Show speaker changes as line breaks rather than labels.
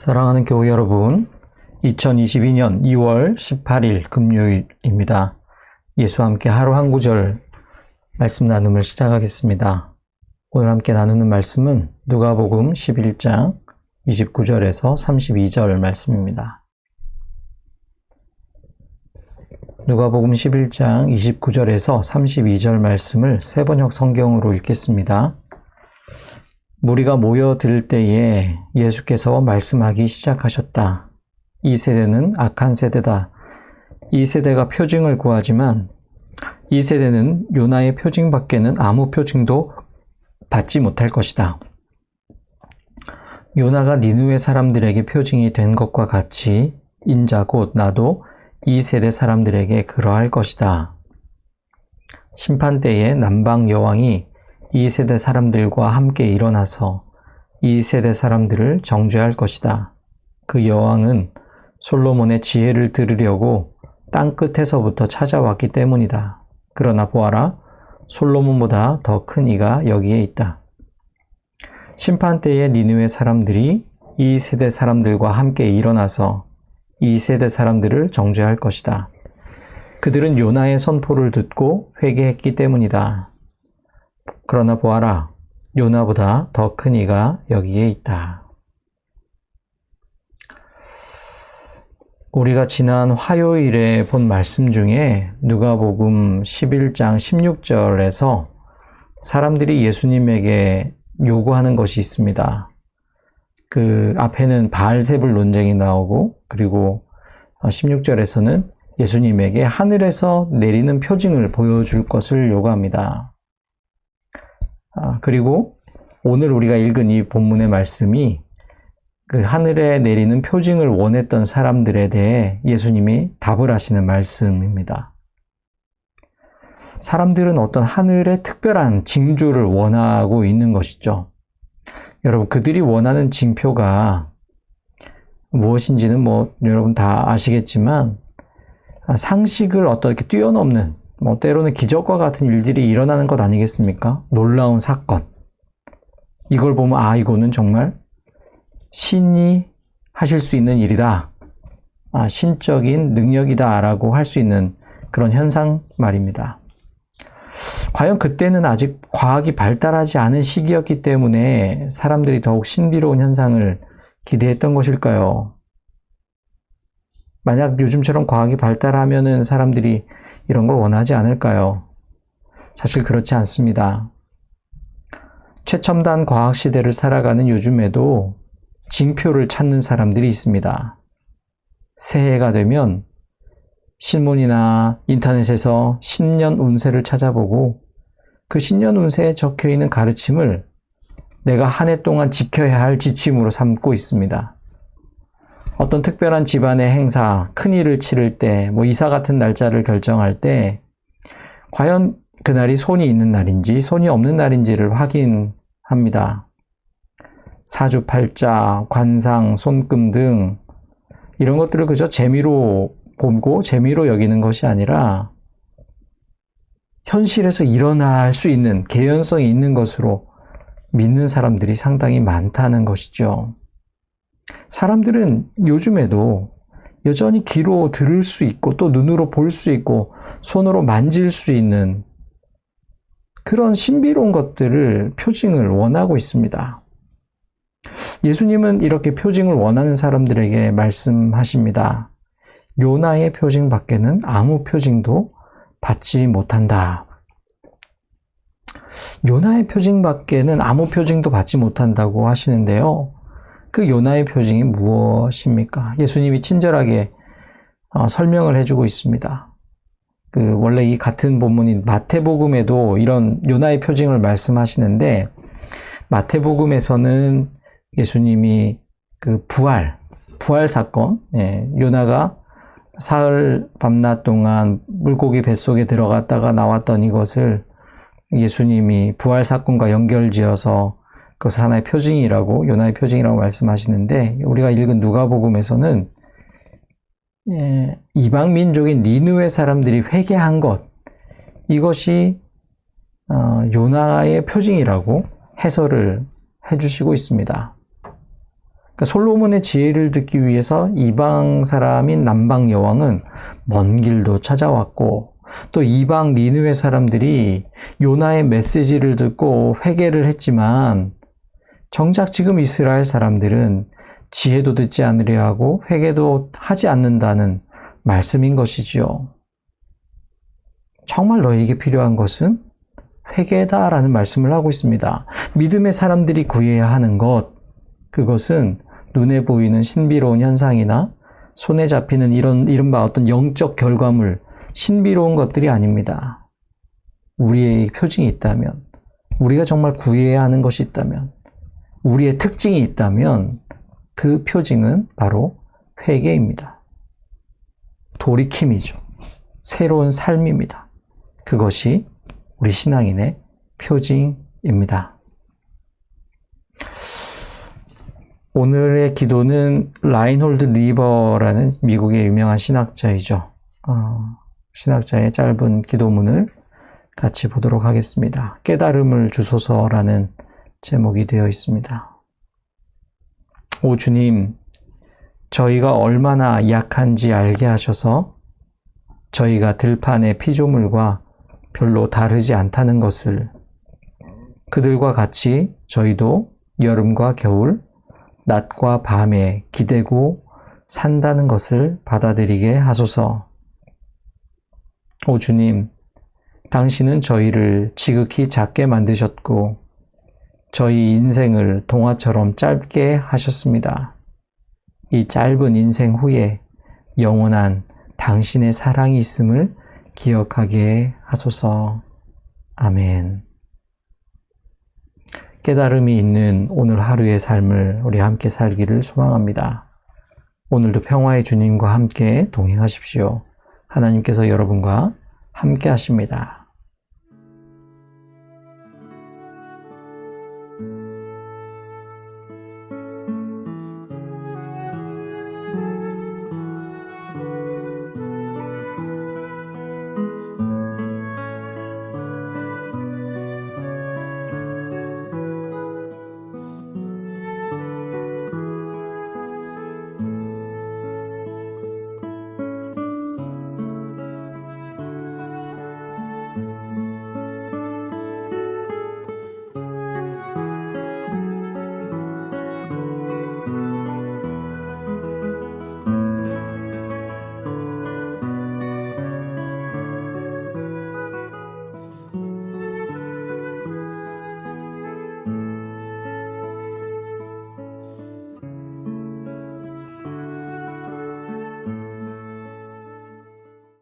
사랑하는 교우 여러분, 2022년 2월 18일 금요일입니다. 예수와 함께 하루 한 구절 말씀 나눔을 시작하겠습니다. 오늘 함께 나누는 말씀은 누가복음 11장 29절에서 32절 말씀입니다. 누가복음 11장 29절에서 32절 말씀을 세 번역 성경으로 읽겠습니다. 무리가 모여들 때에 예수께서 말씀하기 시작하셨다. 이 세대는 악한 세대다. 이 세대가 표징을 구하지만 이 세대는 요나의 표징 밖에는 아무 표징도 받지 못할 것이다. 요나가 니누의 사람들에게 표징이 된 것과 같이 인자 곧 나도 이 세대 사람들에게 그러할 것이다. 심판 때에 남방 여왕이 이 세대 사람들과 함께 일어나서 이 세대 사람들을 정죄할 것이다. 그 여왕은 솔로몬의 지혜를 들으려고 땅 끝에서부터 찾아왔기 때문이다. 그러나 보아라, 솔로몬보다 더 큰 이가 여기에 있다. 심판 때에 니느웨 사람들이 이 세대 사람들과 함께 일어나서 이 세대 사람들을 정죄할 것이다. 그들은 요나의 선포를 듣고 회개했기 때문이다. 그러나 보아라, 요나보다 더 큰 이가 여기에 있다. 우리가 지난 화요일에 본 말씀 중에 누가복음 11장 16절에서 사람들이 예수님에게 요구하는 것이 있습니다. 그 앞에는 바알세불 논쟁이 나오고 그리고 16절에서는 예수님에게 하늘에서 내리는 표징을 보여줄 것을 요구합니다. 아, 그리고 오늘 우리가 읽은 이 본문의 말씀이 그 하늘에 내리는 표징을 원했던 사람들에 대해 예수님이 답을 하시는 말씀입니다. 사람들은 어떤 하늘의 특별한 징조를 원하고 있는 것이죠. 여러분, 그들이 원하는 징표가 무엇인지는 뭐 여러분 다 아시겠지만 상식을 어떻게 뛰어넘는 뭐 때로는 기적과 같은 일들이 일어나는 것 아니겠습니까? 놀라운 사건. 이걸 보면 아 이거는 정말 신이 하실 수 있는 일이다. 아, 신적인 능력이다라고 할 수 있는 그런 현상 말입니다. 과연 그때는 아직 과학이 발달하지 않은 시기였기 때문에 사람들이 더욱 신비로운 현상을 기대했던 것일까요? 만약 요즘처럼 과학이 발달하면은 사람들이 이런 걸 원하지 않을까요? 사실 그렇지 않습니다. 최첨단 과학 시대를 살아가는 요즘에도 징표를 찾는 사람들이 있습니다. 새해가 되면 신문이나 인터넷에서 신년 운세를 찾아보고 그 신년 운세에 적혀 있는 가르침을 내가 한 해 동안 지켜야 할 지침으로 삼고 있습니다. 어떤 특별한 집안의 행사, 큰 일을 치를 때, 뭐 이사 같은 날짜를 결정할 때, 과연 그날이 손이 있는 날인지 손이 없는 날인지를 확인합니다. 사주팔자, 관상, 손금 등 이런 것들을 그저 재미로 보고 재미로 여기는 것이 아니라 현실에서 일어날 수 있는 개연성이 있는 것으로 믿는 사람들이 상당히 많다는 것이죠. 사람들은 요즘에도 여전히 귀로 들을 수 있고 또 눈으로 볼 수 있고 손으로 만질 수 있는 그런 신비로운 것들을 표징을 원하고 있습니다. 예수님은 이렇게 표징을 원하는 사람들에게 말씀하십니다. 요나의 표징 밖에는 아무 표징도 받지 못한다. 요나의 표징 밖에는 아무 표징도 받지 못한다고 하시는데요. 그 요나의 표징이 무엇입니까? 예수님이 친절하게 어, 설명을 해주고 있습니다. 그 원래 이 같은 본문인 마태복음에도 이런 요나의 표징을 말씀하시는데 마태복음에서는 예수님이 그 부활 부활 사건 예, 요나가 사흘 밤낮 동안 물고기 뱃속에 들어갔다가 나왔던 이것을 예수님이 부활 사건과 연결지어서 그것을 하나의 표징이라고 요나의 표징이라고 말씀하시는데 우리가 읽은 누가복음에서는 예, 이방 민족인 니누의 사람들이 회개한 것 이것이 어, 요나의 표징이라고 해설을 해주시고 있습니다. 그러니까 솔로몬의 지혜를 듣기 위해서 이방 사람인 남방 여왕은 먼 길도 찾아왔고 또 이방 니누의 사람들이 요나의 메시지를 듣고 회개를 했지만 정작 지금 이스라엘 사람들은 지혜도 듣지 않으려 하고 회개도 하지 않는다는 말씀인 것이지요. 정말 너에게 필요한 것은 회개다라는 말씀을 하고 있습니다. 믿음의 사람들이 구해야 하는 것, 그것은 눈에 보이는 신비로운 현상이나 손에 잡히는 이런, 이른바 어떤 영적 결과물, 신비로운 것들이 아닙니다. 우리의 표징이 있다면, 우리가 정말 구해야 하는 것이 있다면, 우리의 특징이 있다면, 그 표징은 바로 회개입니다. 돌이킴이죠. 새로운 삶입니다. 그것이 우리 신앙인의 표징입니다. 오늘의 기도는 라인홀드 리버라는 미국의 유명한 신학자이죠. 어, 신학자의 짧은 기도문을 같이 보도록 하겠습니다. 깨달음을 주소서라는 제목이 되어 있습니다. 오 주님, 저희가 얼마나 약한지 알게 하셔서 저희가 들판의 피조물과 별로 다르지 않다는 것을 그들과 같이 저희도 여름과 겨울, 낮과 밤에 기대고 산다는 것을 받아들이게 하소서. 오 주님, 당신은 저희를 지극히 작게 만드셨고, 저희 인생을 동화처럼 짧게 하셨습니다. 이 짧은 인생 후에 영원한 당신의 사랑이 있음을 기억하게 하소서. 아멘. 깨달음이 있는 오늘 하루의 삶을 우리 함께 살기를 소망합니다. 오늘도 평화의 주님과 함께 동행하십시오. 하나님께서 여러분과 함께 하십니다.